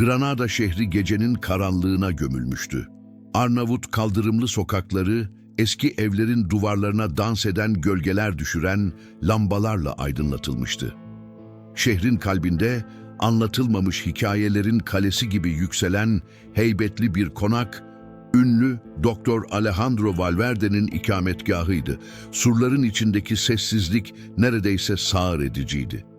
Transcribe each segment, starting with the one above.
Granada şehri gecenin karanlığına gömülmüştü. Arnavut kaldırımlı sokakları, eski evlerin duvarlarına dans eden gölgeler düşüren lambalarla aydınlatılmıştı. Şehrin kalbinde anlatılmamış hikayelerin kalesi gibi yükselen heybetli bir konak, ünlü Doktor Alejandro Valverde'nin ikametgahıydı. Surların içindeki sessizlik neredeyse sağır ediciydi.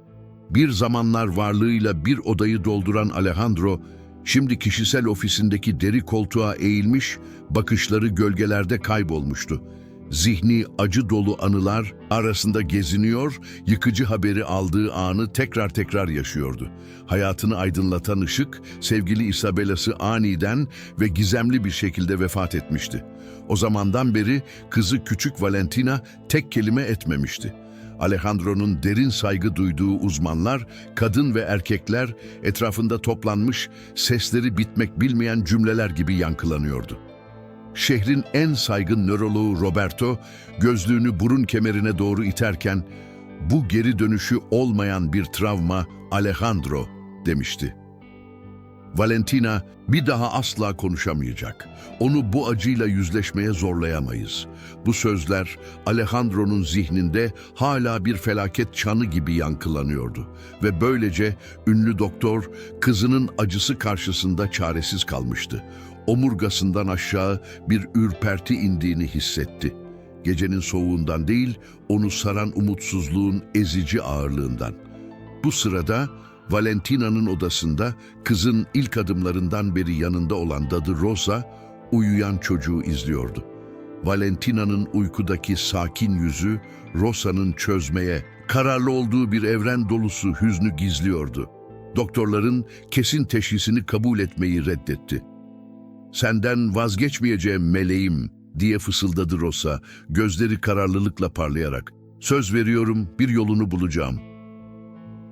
Bir zamanlar varlığıyla bir odayı dolduran Alejandro, şimdi kişisel ofisindeki deri koltuğa eğilmiş, bakışları gölgelerde kaybolmuştu. Zihni acı dolu anılar arasında geziniyor, yıkıcı haberi aldığı anı tekrar tekrar yaşıyordu. Hayatını aydınlatan ışık, sevgili Isabela'sı aniden ve gizemli bir şekilde vefat etmişti. O zamandan beri kızı küçük Valentina tek kelime etmemişti. Alejandro'nun derin saygı duyduğu uzmanlar, kadın ve erkekler etrafında toplanmış, sesleri bitmek bilmeyen cümleler gibi yankılanıyordu. Şehrin en saygın nöroloğu Roberto, gözlüğünü burun kemerine doğru iterken, bu geri dönüşü olmayan bir travma Alejandro demişti. Valentina bir daha asla konuşamayacak. Onu bu acıyla yüzleşmeye zorlayamayız. Bu sözler Alejandro'nun zihninde hala bir felaket çanı gibi yankılanıyordu. Ve böylece ünlü doktor kızının acısı karşısında çaresiz kalmıştı. Omurgasından aşağı bir ürperti indiğini hissetti. Gecenin soğuğundan değil, onu saran umutsuzluğun ezici ağırlığından. Bu sırada Valentina'nın odasında kızın ilk adımlarından beri yanında olan dadı Rosa uyuyan çocuğu izliyordu. Valentina'nın uykudaki sakin yüzü Rosa'nın çözmeye, kararlı olduğu bir evren dolusu hüznü gizliyordu. Doktorların kesin teşhisini kabul etmeyi reddetti. Senden vazgeçmeyeceğim meleğim diye fısıldadı Rosa, gözleri kararlılıkla parlayarak. Söz veriyorum bir yolunu bulacağım.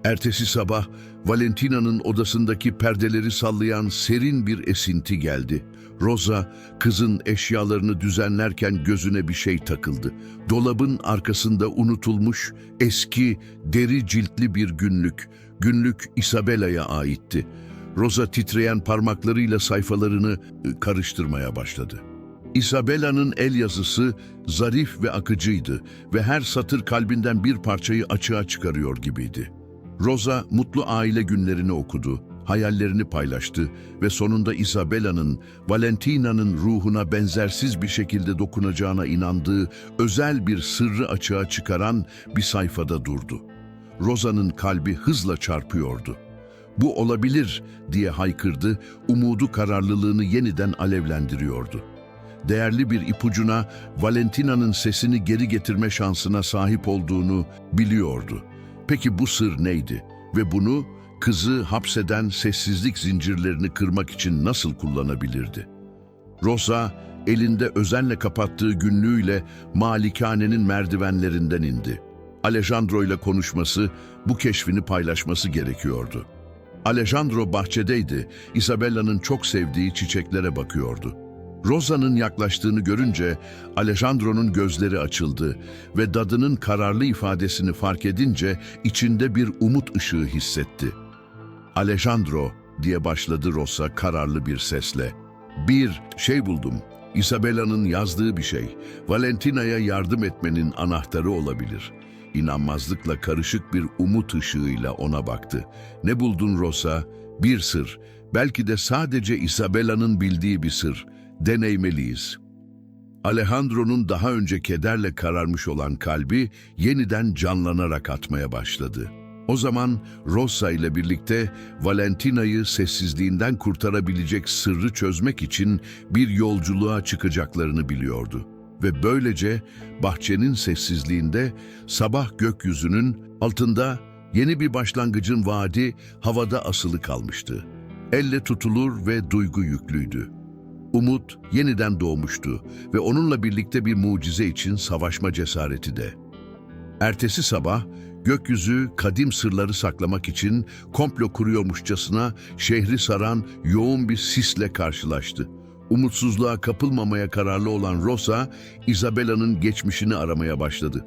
Ertesi sabah Valentina'nın odasındaki perdeleri sallayan serin bir esinti geldi. Rosa kızın eşyalarını düzenlerken gözüne bir şey takıldı. Dolabın arkasında unutulmuş eski deri ciltli bir günlük. Günlük Isabella'ya aitti. Rosa titreyen parmaklarıyla sayfalarını e, karıştırmaya başladı. Isabella'nın el yazısı zarif ve akıcıydı ve her satır kalbinden bir parçayı açığa çıkarıyor gibiydi. Rosa mutlu aile günlerini okudu, hayallerini paylaştı ve sonunda Isabella'nın, Valentina'nın ruhuna benzersiz bir şekilde dokunacağına inandığı özel bir sırrı açığa çıkaran bir sayfada durdu. Rosa'nın kalbi hızla çarpıyordu. Bu olabilir diye haykırdı, umudu kararlılığını yeniden alevlendiriyordu. Değerli bir ipucuna Valentina'nın sesini geri getirme şansına sahip olduğunu biliyordu. Peki bu sır neydi? Ve bunu kızı hapseden sessizlik zincirlerini kırmak için nasıl kullanabilirdi? Rosa elinde özenle kapattığı günlüğüyle malikanenin merdivenlerinden indi. Alejandro ile konuşması, bu keşfini paylaşması gerekiyordu. Alejandro bahçedeydi, Isabella'nın çok sevdiği çiçeklere bakıyordu. Rosa'nın yaklaştığını görünce Alejandro'nun gözleri açıldı ve dadının kararlı ifadesini fark edince içinde bir umut ışığı hissetti. Alejandro diye başladı Rosa kararlı bir sesle. Bir şey buldum. Isabella'nın yazdığı bir şey. Valentina'ya yardım etmenin anahtarı olabilir. İnanmazlıkla karışık bir umut ışığıyla ona baktı. Ne buldun Rosa? Bir sır. Belki de sadece Isabella'nın bildiği bir sır. Deneymeliyiz. Alejandro'nun daha önce kederle kararmış olan kalbi yeniden canlanarak atmaya başladı. O zaman Rosa ile birlikte Valentina'yı sessizliğinden kurtarabilecek sırrı çözmek için bir yolculuğa çıkacaklarını biliyordu. Ve böylece bahçenin sessizliğinde sabah gökyüzünün altında yeni bir başlangıcın vaadi havada asılı kalmıştı. Elle tutulur ve duygu yüklüydü. Umut yeniden doğmuştu ve onunla birlikte bir mucize için savaşma cesareti de. Ertesi sabah gökyüzü kadim sırları saklamak için komplo kuruyormuşçasına şehri saran yoğun bir sisle karşılaştı. Umutsuzluğa kapılmamaya kararlı olan Rosa, Isabella'nın geçmişini aramaya başladı.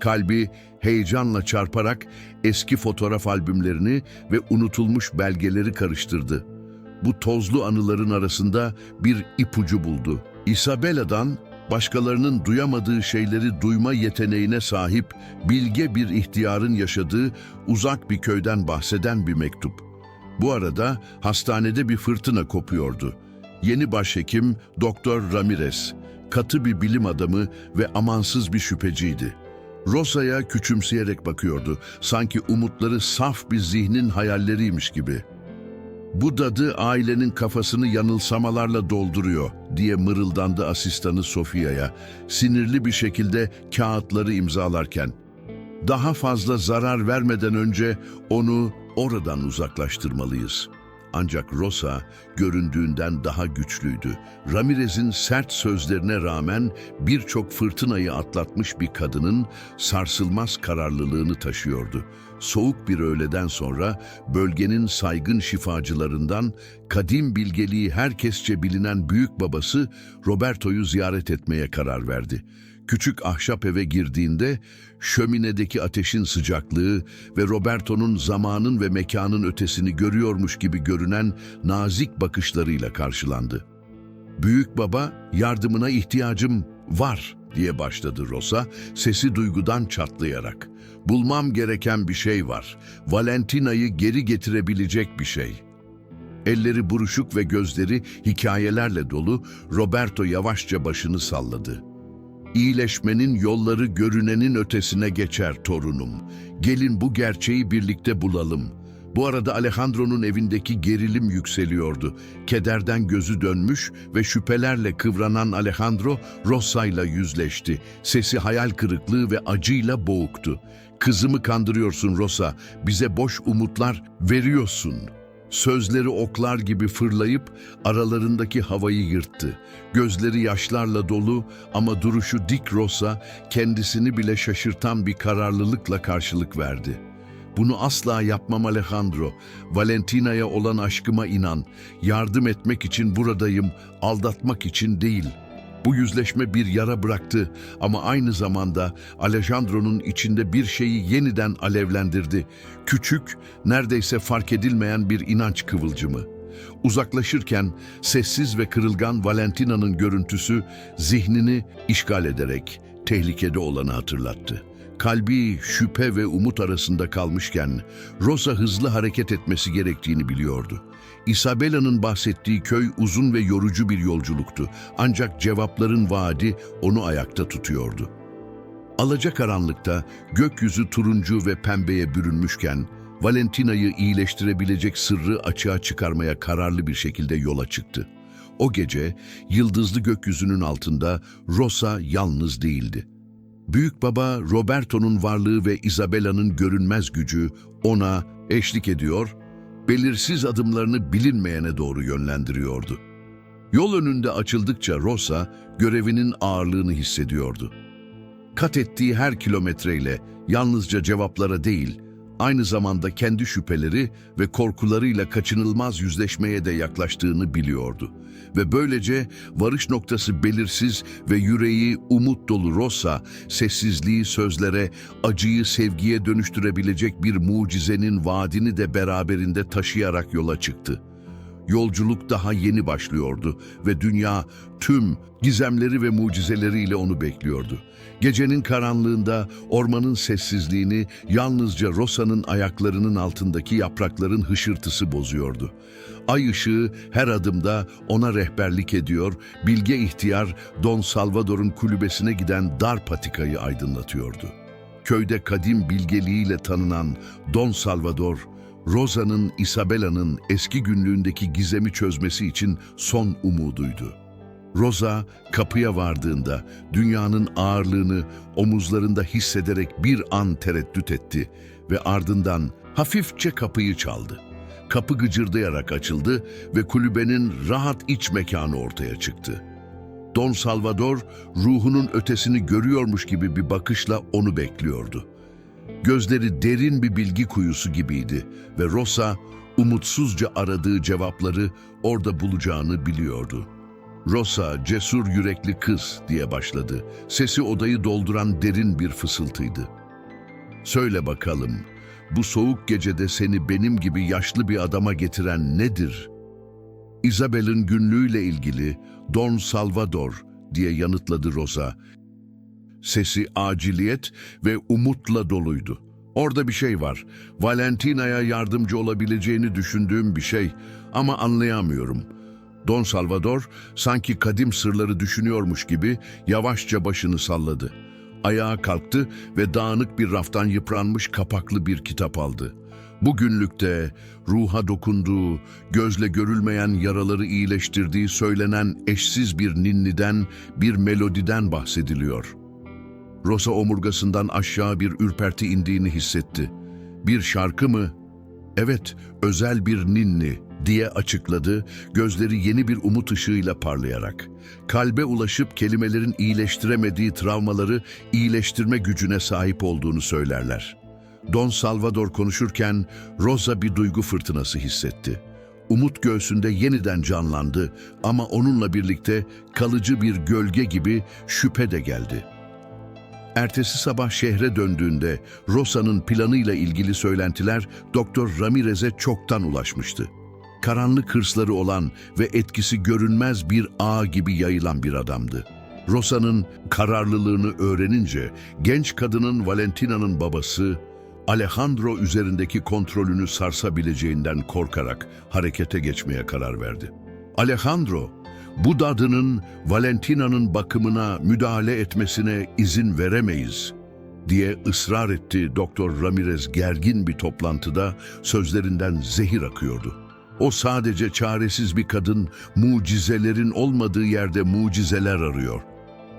Kalbi heyecanla çarparak eski fotoğraf albümlerini ve unutulmuş belgeleri karıştırdı. Bu tozlu anıların arasında bir ipucu buldu. Isabella'dan başkalarının duyamadığı şeyleri duyma yeteneğine sahip bilge bir ihtiyarın yaşadığı uzak bir köyden bahseden bir mektup. Bu arada hastanede bir fırtına kopuyordu. Yeni başhekim Doktor Ramirez, katı bir bilim adamı ve amansız bir şüpheciydi. Rosa'ya küçümseyerek bakıyordu, sanki umutları saf bir zihnin hayalleriymiş gibi. Bu dadı ailenin kafasını yanılsamalarla dolduruyor diye mırıldandı asistanı Sofia'ya, sinirli bir şekilde kağıtları imzalarken. Daha fazla zarar vermeden önce onu oradan uzaklaştırmalıyız. Ancak Rosa göründüğünden daha güçlüydü. Ramirez'in sert sözlerine rağmen birçok fırtınayı atlatmış bir kadının sarsılmaz kararlılığını taşıyordu. Soğuk bir öğleden sonra bölgenin saygın şifacılarından kadim bilgeliği herkesçe bilinen büyük babası Roberto'yu ziyaret etmeye karar verdi. Küçük ahşap eve girdiğinde şöminedeki ateşin sıcaklığı ve Roberto'nun zamanın ve mekanın ötesini görüyormuş gibi görünen nazik bakışlarıyla karşılandı. Büyük baba yardımına ihtiyacım var diye başladı Rosa sesi duygudan çatlayarak. Bulmam gereken bir şey var. Valentina'yı geri getirebilecek bir şey. Elleri buruşuk ve gözleri hikayelerle dolu Roberto yavaşça başını salladı. İyileşmenin yolları görünenin ötesine geçer torunum. Gelin bu gerçeği birlikte bulalım. Bu arada Alejandro'nun evindeki gerilim yükseliyordu. Kederden gözü dönmüş ve şüphelerle kıvranan Alejandro Rosa'yla yüzleşti. Sesi hayal kırıklığı ve acıyla boğuktu. Kızımı kandırıyorsun Rosa, bize boş umutlar veriyorsun. Sözleri oklar gibi fırlayıp aralarındaki havayı yırttı. Gözleri yaşlarla dolu ama duruşu dik Rosa kendisini bile şaşırtan bir kararlılıkla karşılık verdi. Bunu asla yapmam Alejandro. Valentina'ya olan aşkıma inan. Yardım etmek için buradayım, aldatmak için değil.'' Bu yüzleşme bir yara bıraktı ama aynı zamanda Alejandro'nun içinde bir şeyi yeniden alevlendirdi. Küçük, neredeyse fark edilmeyen bir inanç kıvılcımı. Uzaklaşırken sessiz ve kırılgan Valentina'nın görüntüsü zihnini işgal ederek tehlikede olanı hatırlattı. Kalbi şüphe ve umut arasında kalmışken Rosa hızlı hareket etmesi gerektiğini biliyordu. Isabella'nın bahsettiği köy uzun ve yorucu bir yolculuktu. Ancak cevapların vaadi onu ayakta tutuyordu. Alacakaranlıkta gökyüzü turuncu ve pembeye bürünmüşken Valentina'yı iyileştirebilecek sırrı açığa çıkarmaya kararlı bir şekilde yola çıktı. O gece yıldızlı gökyüzünün altında Rosa yalnız değildi. Büyük baba Roberto'nun varlığı ve Isabella'nın görünmez gücü ona eşlik ediyor, belirsiz adımlarını bilinmeyene doğru yönlendiriyordu. Yol önünde açıldıkça Rosa görevinin ağırlığını hissediyordu. Kat ettiği her kilometreyle yalnızca cevaplara değil, aynı zamanda kendi şüpheleri ve korkularıyla kaçınılmaz yüzleşmeye de yaklaştığını biliyordu. Ve böylece varış noktası belirsiz ve yüreği umut dolu Rosa, sessizliği sözlere, acıyı sevgiye dönüştürebilecek bir mucizenin vaadini de beraberinde taşıyarak yola çıktı. Yolculuk daha yeni başlıyordu ve dünya tüm gizemleri ve mucizeleriyle onu bekliyordu. Gecenin karanlığında ormanın sessizliğini yalnızca Rosa'nın ayaklarının altındaki yaprakların hışırtısı bozuyordu. Ay ışığı her adımda ona rehberlik ediyor, bilge ihtiyar Don Salvador'un kulübesine giden dar patikayı aydınlatıyordu. Köyde kadim bilgeliğiyle tanınan Don Salvador, Rosa'nın Isabella'nın eski günlüğündeki gizemi çözmesi için son umuduydu. Rosa kapıya vardığında dünyanın ağırlığını omuzlarında hissederek bir an tereddüt etti ve ardından hafifçe kapıyı çaldı. Kapı gıcırdayarak açıldı ve kulübenin rahat iç mekanı ortaya çıktı. Don Salvador ruhunun ötesini görüyormuş gibi bir bakışla onu bekliyordu. Gözleri derin bir bilgi kuyusu gibiydi ve Rosa umutsuzca aradığı cevapları orada bulacağını biliyordu. Rosa, cesur yürekli kız diye başladı. Sesi odayı dolduran derin bir fısıltıydı. Söyle bakalım, bu soğuk gecede seni benim gibi yaşlı bir adama getiren nedir? Isabel'in günlüğüyle ilgili Don Salvador diye yanıtladı Rosa. Sesi aciliyet ve umutla doluydu. Orada bir şey var. Valentina'ya yardımcı olabileceğini düşündüğüm bir şey ama anlayamıyorum. Don Salvador sanki kadim sırları düşünüyormuş gibi yavaşça başını salladı. Ayağa kalktı ve dağınık bir raftan yıpranmış kapaklı bir kitap aldı. Bugünlükte ruha dokunduğu, gözle görülmeyen yaraları iyileştirdiği söylenen eşsiz bir ninniden, bir melodiden bahsediliyor.'' Rosa omurgasından aşağı bir ürperti indiğini hissetti. Bir şarkı mı? Evet, özel bir ninni diye açıkladı, gözleri yeni bir umut ışığıyla parlayarak. Kalbe ulaşıp kelimelerin iyileştiremediği travmaları iyileştirme gücüne sahip olduğunu söylerler. Don Salvador konuşurken Rosa bir duygu fırtınası hissetti. Umut göğsünde yeniden canlandı ama onunla birlikte kalıcı bir gölge gibi şüphe de geldi.'' Ertesi sabah şehre döndüğünde Rosa'nın planıyla ilgili söylentiler Doktor Ramirez'e çoktan ulaşmıştı. Karanlık hırsları olan ve etkisi görünmez bir ağ gibi yayılan bir adamdı. Rosa'nın kararlılığını öğrenince genç kadının Valentina'nın babası Alejandro üzerindeki kontrolünü sarsabileceğinden korkarak harekete geçmeye karar verdi. Alejandro, bu dadının Valentina'nın bakımına müdahale etmesine izin veremeyiz diye ısrar etti Doktor Ramirez gergin bir toplantıda sözlerinden zehir akıyordu. O sadece çaresiz bir kadın, mucizelerin olmadığı yerde mucizeler arıyor.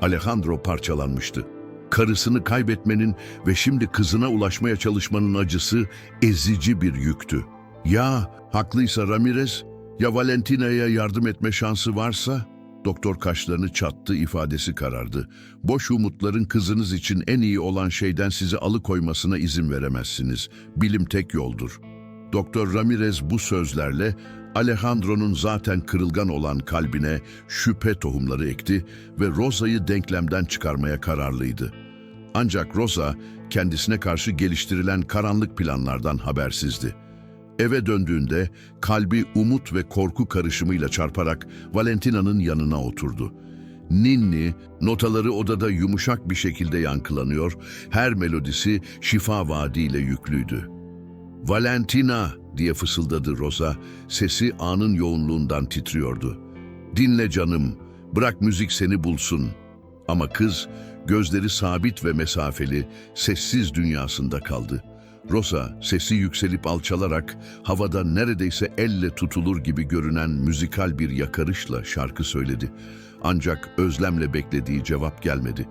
Alejandro parçalanmıştı. Karısını kaybetmenin ve şimdi kızına ulaşmaya çalışmanın acısı ezici bir yüktü. Ya haklıysa Ramirez, ya Valentina'ya yardım etme şansı varsa? Doktor kaşlarını çattı, ifadesi karardı. Boş umutların kızınız için en iyi olan şeyden sizi alıkoymasına izin veremezsiniz. Bilim tek yoldur. Doktor Ramirez bu sözlerle Alejandro'nun zaten kırılgan olan kalbine şüphe tohumları ekti ve Rosa'yı denklemden çıkarmaya kararlıydı. Ancak Rosa kendisine karşı geliştirilen karanlık planlardan habersizdi. Eve döndüğünde kalbi umut ve korku karışımıyla çarparak Valentina'nın yanına oturdu. Ninni, notaları odada yumuşak bir şekilde yankılanıyor, her melodisi şifa vaadiyle yüklüydü. Valentina diye fısıldadı Rosa, sesi anın yoğunluğundan titriyordu. Dinle canım, bırak müzik seni bulsun. Ama kız, gözleri sabit ve mesafeli, sessiz dünyasında kaldı.'' Rosa sesi yükselip alçalarak havada neredeyse elle tutulur gibi görünen müzikal bir yakarışla şarkı söyledi. Ancak özlemle beklediği cevap gelmedi.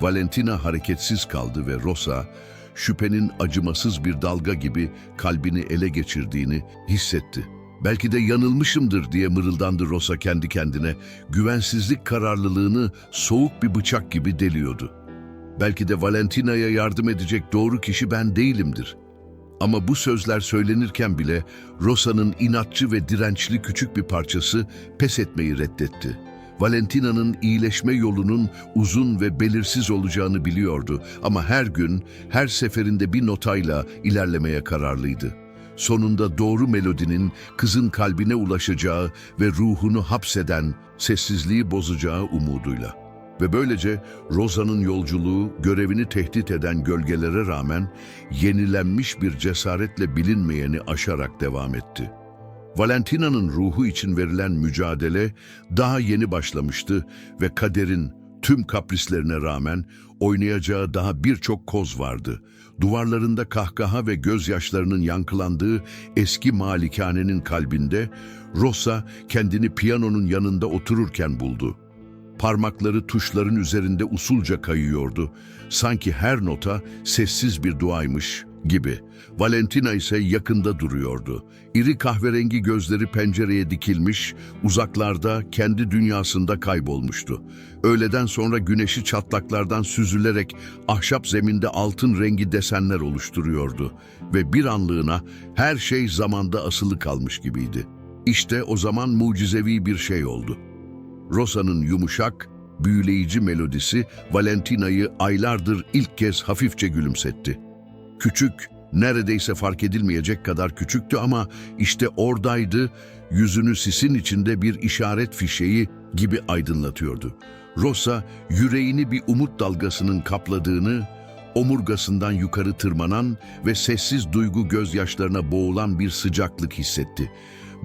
Valentina hareketsiz kaldı ve Rosa şüphenin acımasız bir dalga gibi kalbini ele geçirdiğini hissetti. Belki de yanılmışımdır diye mırıldandı Rosa kendi kendine. Güvensizlik kararlılığını soğuk bir bıçak gibi deliyordu. Belki de Valentina'ya yardım edecek doğru kişi ben değilimdir. Ama bu sözler söylenirken bile Rosa'nın inatçı ve dirençli küçük bir parçası pes etmeyi reddetti. Valentina'nın iyileşme yolunun uzun ve belirsiz olacağını biliyordu ama her gün, her seferinde bir notayla ilerlemeye kararlıydı. Sonunda doğru melodinin kızın kalbine ulaşacağı ve ruhunu hapseden, sessizliği bozacağı umuduyla. Ve böylece Rosa'nın yolculuğu görevini tehdit eden gölgelere rağmen yenilenmiş bir cesaretle bilinmeyeni aşarak devam etti. Valentina'nın ruhu için verilen mücadele daha yeni başlamıştı ve kaderin tüm kaprislerine rağmen oynayacağı daha birçok koz vardı. Duvarlarında kahkaha ve gözyaşlarının yankılandığı eski malikanenin kalbinde Rosa kendini piyanonun yanında otururken buldu. Parmakları tuşların üzerinde usulca kayıyordu. Sanki her nota sessiz bir duaymış gibi. Valentina ise yakında duruyordu. İri kahverengi gözleri pencereye dikilmiş, uzaklarda kendi dünyasında kaybolmuştu. Öğleden sonra güneşi çatlaklardan süzülerek ahşap zeminde altın rengi desenler oluşturuyordu. Ve bir anlığına her şey zamanda asılı kalmış gibiydi. İşte o zaman mucizevi bir şey oldu. Rosa'nın yumuşak, büyüleyici melodisi Valentina'yı aylardır ilk kez hafifçe gülümsetti. Küçük, neredeyse fark edilmeyecek kadar küçüktü ama işte oradaydı, yüzünü sisin içinde bir işaret fişeği gibi aydınlatıyordu. Rosa yüreğini bir umut dalgasının kapladığını, omurgasından yukarı tırmanan ve sessiz duygu gözyaşlarına boğulan bir sıcaklık hissetti.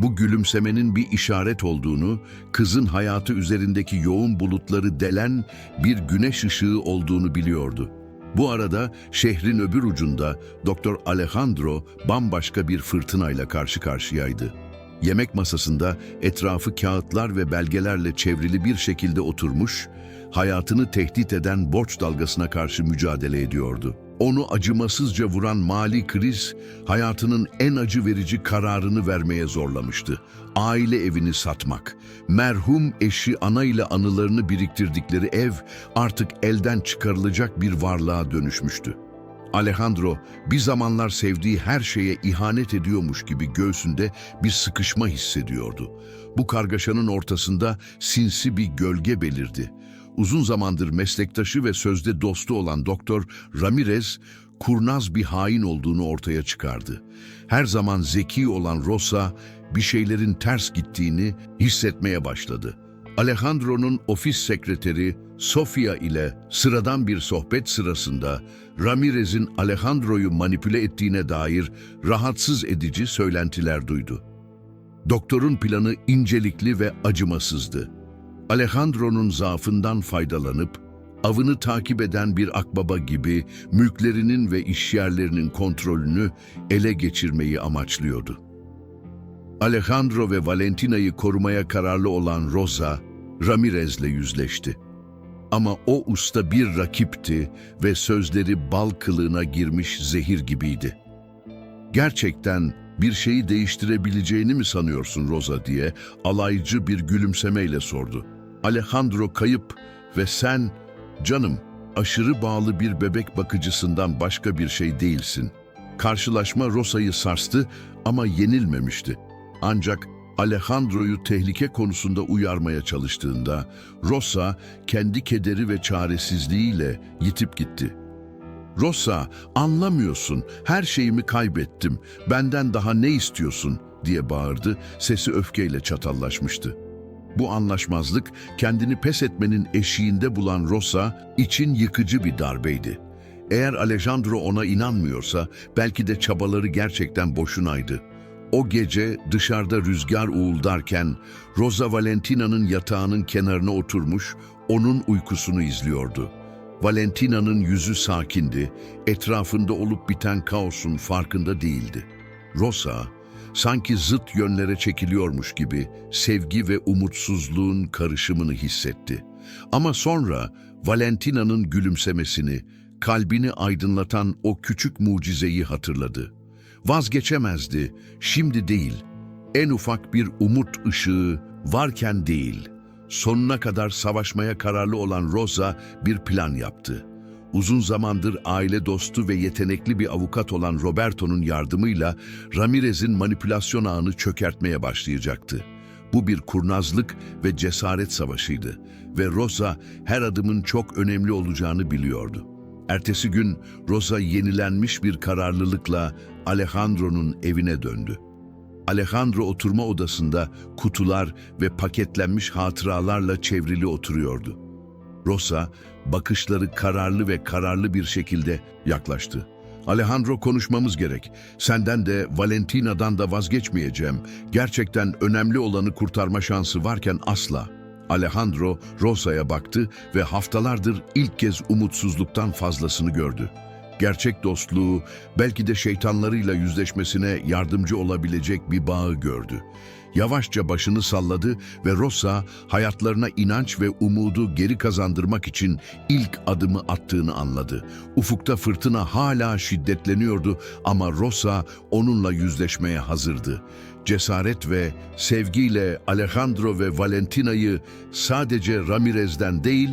Bu gülümsemenin bir işaret olduğunu, kızın hayatı üzerindeki yoğun bulutları delen bir güneş ışığı olduğunu biliyordu. Bu arada şehrin öbür ucunda Doktor Alejandro bambaşka bir fırtınayla karşı karşıyaydı. Yemek masasında etrafı kağıtlar ve belgelerle çevrili bir şekilde oturmuş, hayatını tehdit eden borç dalgasına karşı mücadele ediyordu. Onu acımasızca vuran mali kriz, hayatının en acı verici kararını vermeye zorlamıştı. Aile evini satmak, merhum eşi ana ile anılarını biriktirdikleri ev artık elden çıkarılacak bir varlığa dönüşmüştü. Alejandro bir zamanlar sevdiği her şeye ihanet ediyormuş gibi göğsünde bir sıkışma hissediyordu. Bu kargaşanın ortasında sinsi bir gölge belirdi. Uzun zamandır meslektaşı ve sözde dostu olan Doktor Ramirez, kurnaz bir hain olduğunu ortaya çıkardı. Her zaman zeki olan Rosa, bir şeylerin ters gittiğini hissetmeye başladı. Alejandro'nun ofis sekreteri Sofia ile sıradan bir sohbet sırasında Ramirez'in Alejandro'yu manipüle ettiğine dair rahatsız edici söylentiler duydu. Doktorun planı incelikli ve acımasızdı. Alejandro'nun zaafından faydalanıp avını takip eden bir akbaba gibi mülklerinin ve işyerlerinin kontrolünü ele geçirmeyi amaçlıyordu. Alejandro ve Valentina'yı korumaya kararlı olan Rosa, Ramirez'le yüzleşti. Ama o usta bir rakipti ve sözleri bal kılığına girmiş zehir gibiydi. Gerçekten bir şeyi değiştirebileceğini mi sanıyorsun Rosa diye alaycı bir gülümsemeyle sordu. Alejandro kayıp ve sen, canım, aşırı bağlı bir bebek bakıcısından başka bir şey değilsin. Karşılaşma Rosa'yı sarstı ama yenilmemişti. Ancak Alejandro'yu tehlike konusunda uyarmaya çalıştığında Rosa kendi kederi ve çaresizliğiyle yitip gitti. Rosa, anlamıyorsun, her şeyimi kaybettim, benden daha ne istiyorsun diye bağırdı, sesi öfkeyle çatallaşmıştı. Bu anlaşmazlık kendini pes etmenin eşiğinde bulan Rosa için yıkıcı bir darbeydi. Eğer Alejandro ona inanmıyorsa belki de çabaları gerçekten boşunaydı. O gece dışarıda rüzgar uğuldarken Rosa Valentina'nın yatağının kenarına oturmuş onun uykusunu izliyordu. Valentina'nın yüzü sakindi, etrafında olup biten kaosun farkında değildi. Rosa, sanki zıt yönlere çekiliyormuş gibi sevgi ve umutsuzluğun karışımını hissetti. Ama sonra Valentina'nın gülümsemesini, kalbini aydınlatan o küçük mucizeyi hatırladı. Vazgeçemezdi, şimdi değil. En ufak bir umut ışığı varken değil. Sonuna kadar savaşmaya kararlı olan Rosa bir plan yaptı. Uzun zamandır aile dostu ve yetenekli bir avukat olan Roberto'nun yardımıyla Ramirez'in manipülasyon ağını çökertmeye başlayacaktı. Bu bir kurnazlık ve cesaret savaşıydı ve Rosa her adımın çok önemli olacağını biliyordu. Ertesi gün Rosa yenilenmiş bir kararlılıkla Alejandro'nun evine döndü. Alejandro oturma odasında kutular ve paketlenmiş hatıralarla çevrili oturuyordu. Rosa bakışları kararlı ve kararlı bir şekilde yaklaştı. Alejandro konuşmamız gerek. Senden de Valentina'dan da vazgeçmeyeceğim. Gerçekten önemli olanı kurtarma şansı varken asla. Alejandro Rosa'ya baktı ve haftalardır ilk kez umutsuzluktan fazlasını gördü. Gerçek dostluğu belki de şeytanlarıyla yüzleşmesine yardımcı olabilecek bir bağı gördü. Yavaşça başını salladı ve Rosa hayatlarına inanç ve umudu geri kazandırmak için ilk adımı attığını anladı. Ufukta fırtına hala şiddetleniyordu ama Rosa onunla yüzleşmeye hazırdı. Cesaret ve sevgiyle Alejandro ve Valentina'yı sadece Ramirez'den değil,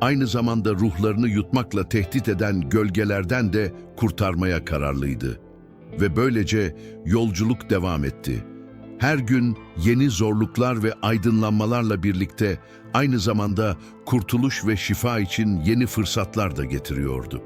aynı zamanda ruhlarını yutmakla tehdit eden gölgelerden de kurtarmaya kararlıydı. Ve böylece yolculuk devam etti. Her gün yeni zorluklar ve aydınlanmalarla birlikte aynı zamanda kurtuluş ve şifa için yeni fırsatlar da getiriyordu.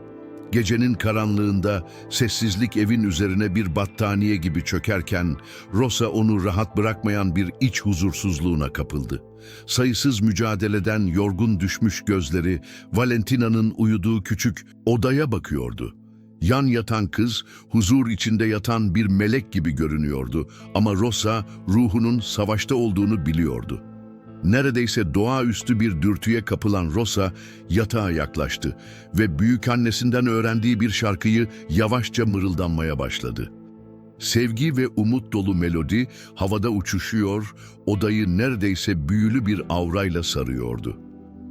Gecenin karanlığında sessizlik evin üzerine bir battaniye gibi çökerken Rosa onu rahat bırakmayan bir iç huzursuzluğuna kapıldı. Sayısız mücadeleden yorgun düşmüş gözleri Valentina'nın uyuduğu küçük odaya bakıyordu. Yan yatan kız huzur içinde yatan bir melek gibi görünüyordu ama Rosa ruhunun savaşta olduğunu biliyordu. Neredeyse doğaüstü bir dürtüye kapılan Rosa yatağa yaklaştı ve büyük annesinden öğrendiği bir şarkıyı yavaşça mırıldanmaya başladı. Sevgi ve umut dolu melodi havada uçuşuyor, odayı neredeyse büyülü bir aurayla sarıyordu.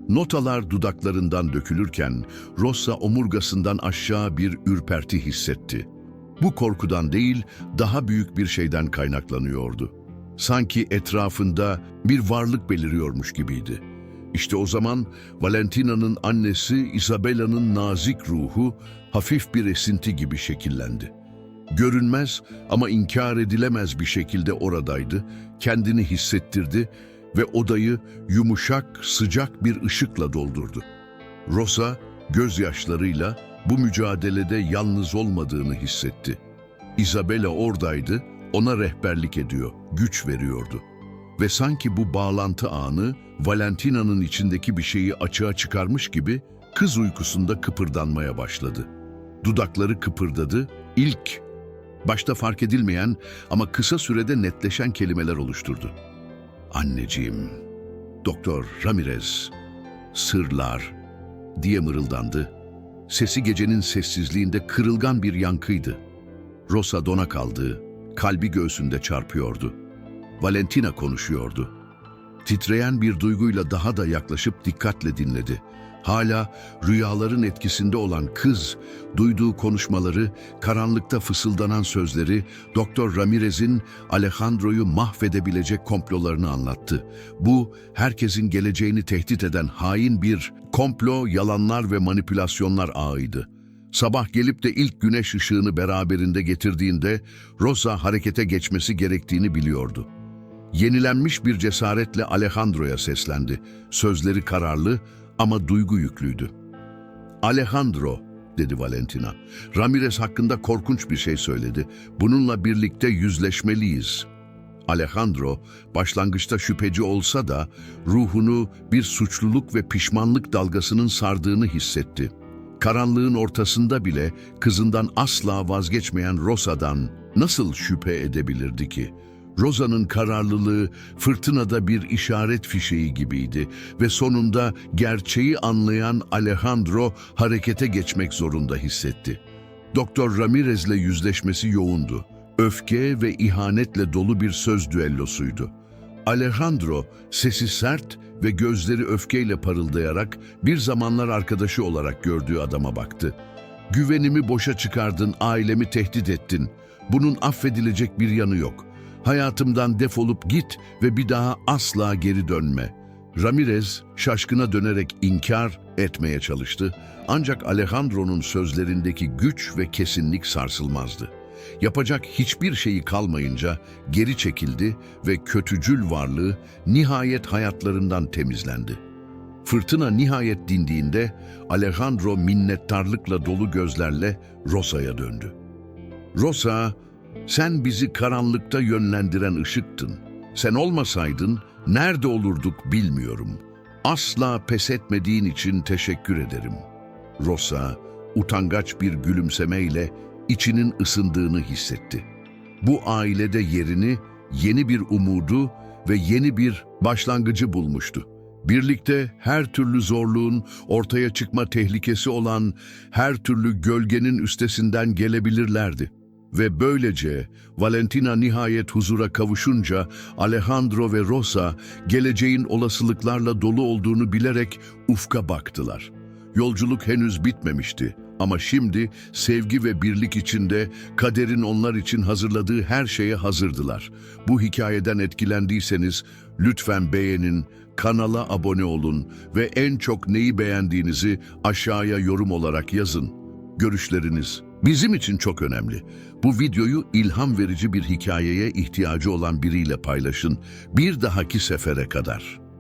Notalar dudaklarından dökülürken Rosa omurgasından aşağı bir ürperti hissetti. Bu korkudan değil, daha büyük bir şeyden kaynaklanıyordu. Sanki etrafında bir varlık beliriyormuş gibiydi. İşte o zaman Valentina'nın annesi Isabella'nın nazik ruhu hafif bir esinti gibi şekillendi. Görünmez ama inkar edilemez bir şekilde oradaydı, kendini hissettirdi ve odayı yumuşak, sıcak bir ışıkla doldurdu. Rosa gözyaşlarıyla bu mücadelede yalnız olmadığını hissetti. Isabella oradaydı, ona rehberlik ediyor, güç veriyordu. Ve sanki bu bağlantı anı Valentina'nın içindeki bir şeyi açığa çıkarmış gibi kız uykusunda kıpırdanmaya başladı. Dudakları kıpırdadı, ilk, başta fark edilmeyen ama kısa sürede netleşen kelimeler oluşturdu. Anneciğim, Doktor Ramirez, sırlar diye mırıldandı. Sesi gecenin sessizliğinde kırılgan bir yankıydı. Rosa dona kaldı, kalbi göğsünde çarpıyordu. Valentina konuşuyordu. Titreyen bir duyguyla daha da yaklaşıp dikkatle dinledi. Hala rüyaların etkisinde olan kız, duyduğu konuşmaları, karanlıkta fısıldanan sözleri, Doktor Ramirez'in Alejandro'yu mahvedebilecek komplolarını anlattı. Bu, herkesin geleceğini tehdit eden hain bir komplo, yalanlar ve manipülasyonlar ağıydı. Sabah gelip de ilk güneş ışığını beraberinde getirdiğinde Rosa harekete geçmesi gerektiğini biliyordu. Yenilenmiş bir cesaretle Alejandro'ya seslendi. Sözleri kararlı ama duygu yüklüydü. Alejandro, dedi Valentina. Ramirez hakkında korkunç bir şey söyledi. Bununla birlikte yüzleşmeliyiz. Alejandro, başlangıçta şüpheci olsa da ruhunu bir suçluluk ve pişmanlık dalgasının sardığını hissetti. Karanlığın ortasında bile kızından asla vazgeçmeyen Rosa'dan nasıl şüphe edebilirdi ki? Rosa'nın kararlılığı fırtınada bir işaret fişeği gibiydi ve sonunda gerçeği anlayan Alejandro harekete geçmek zorunda hissetti. Doktor Ramirez'le yüzleşmesi yoğundu. Öfke ve ihanetle dolu bir söz düellosuydu. Alejandro sesi sert ve gözleri öfkeyle parıldayarak bir zamanlar arkadaşı olarak gördüğü adama baktı. Güvenimi boşa çıkardın, ailemi tehdit ettin. Bunun affedilecek bir yanı yok. Hayatımdan defolup git ve bir daha asla geri dönme. Ramirez şaşkına dönerek inkar etmeye çalıştı. Ancak Alejandro'nun sözlerindeki güç ve kesinlik sarsılmazdı. Yapacak hiçbir şeyi kalmayınca geri çekildi ve kötücül varlığı nihayet hayatlarından temizlendi. Fırtına nihayet dindiğinde Alejandro minnettarlıkla dolu gözlerle Rosa'ya döndü. Rosa, sen bizi karanlıkta yönlendiren ışıktın. Sen olmasaydın nerede olurduk bilmiyorum. Asla pes etmediğin için teşekkür ederim. Rosa, utangaç bir gülümsemeyle içinin ısındığını hissetti. Bu ailede yerini, yeni bir umudu ve yeni bir başlangıcı bulmuştu. Birlikte her türlü zorluğun ortaya çıkma tehlikesi olan her türlü gölgenin üstesinden gelebilirlerdi. Ve böylece Valentina nihayet huzura kavuşunca Alejandro ve Rosa geleceğin olasılıklarla dolu olduğunu bilerek ufka baktılar. Yolculuk henüz bitmemişti ama şimdi sevgi ve birlik içinde kaderin onlar için hazırladığı her şeye hazırdılar. Bu hikayeden etkilendiyseniz lütfen beğenin, kanala abone olun ve en çok neyi beğendiğinizi aşağıya yorum olarak yazın. Görüşleriniz bizim için çok önemli. Bu videoyu ilham verici bir hikayeye ihtiyacı olan biriyle paylaşın. Bir dahaki sefere kadar.